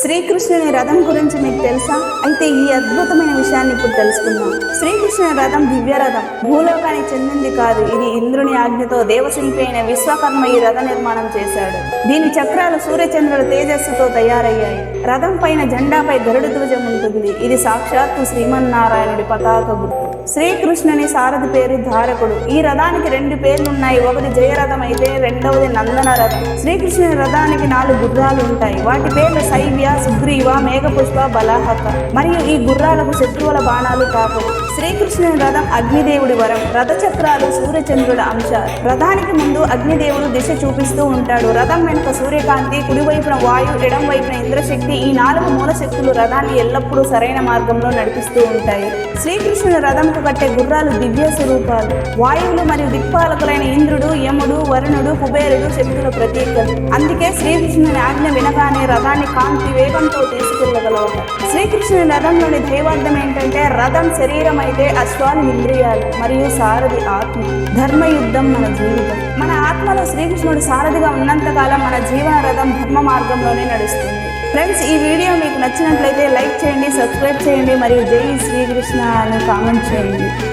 శ్రీకృష్ణుని రథం గురించి మీకు తెలుసా? అయితే ఈ అద్భుతమైన విషయాన్ని ఇప్పుడు తెలుసుకుందాం. శ్రీకృష్ణుని రథం దివ్య రథం. భూలోకానికి చెందింది కాదు. ఇది ఇంద్రుని ఆజ్ఞతో దేవశిల్పి అయిన విశ్వకర్మ ఈ రథ నిర్మాణం చేశాడు. దీని చక్రాలు సూర్యచంద్రుల తేజస్సుతో తయారయ్యాయి. రథం పైన జెండాపై గరుడ ధ్వజం ఉంటుంది. ఇది సాక్షాత్తు శ్రీమన్నారాయణుడి పతాక గుర్తు. శ్రీకృష్ణుని సారథి పేరు ధారకుడు. ఈ రథానికి రెండు పేర్లు ఉన్నాయి ఒకటి జయరథం అయితే రెండవది నందన రథం శ్రీకృష్ణుని రథానికి నాలుగు గుర్రాలు ఉంటాయి వాటి పేర్లు శైవ్య సుగ్రీవ మేఘపుష్ప బలాహక మరియు ఈ గుర్రాలకు శత్రువుల బాణాలు తాకవు శ్రీకృష్ణుని రథం అగ్నిదేవుడి వరం. రథచక్రాలు సూర్యచంద్రుల అంశాలు రథానికి ముందు అగ్నిదేవుడు దిశ చూపిస్తూ ఉంటాడు. రథం వెనుక సూర్యకాంతి కుడివైపున వాయు ఎడం వైపున ఇంద్రశక్తి ఈ నాలుగు మూల శక్తులు రథాన్ని ఎల్లప్పుడూ సరైన మార్గంలో నడిపిస్తూ ఉంటాయి. శ్రీకృష్ణుని రథంకు కట్టే గుర్రాలు దివ్య స్వరూపాలు. వాయువులు మరియు దిక్పాలకులైన ఇంద్రుడు యముడు వరుణుడు కుబేరుడు శక్తుల ప్రతీకలు. అందుకే శ్రీకృష్ణుని ఆజ్ఞ వినగానే రథాన్ని కాంతి వేగంతో తీసుకెళ్ళగలవు. శ్రీకృష్ణుని రథంలోని దైవార్థం ఏంటంటే రథం శరీరమైన అయితే అశ్వాలు ఇంద్రియాలు మరియు సారథి ఆత్మ ధర్మయుద్ధం మన జీవితం. మన ఆత్మలో శ్రీకృష్ణుడు సారథిగా ఉన్నంతకాలం మన జీవన రథం ధర్మ మార్గంలోనే నడుస్తుంది. ఫ్రెండ్స్ ఈ వీడియో మీకు నచ్చినట్లయితే లైక్ చేయండి సబ్స్క్రైబ్ చేయండి మరియు జై శ్రీకృష్ణ అని కామెంట్ చేయండి.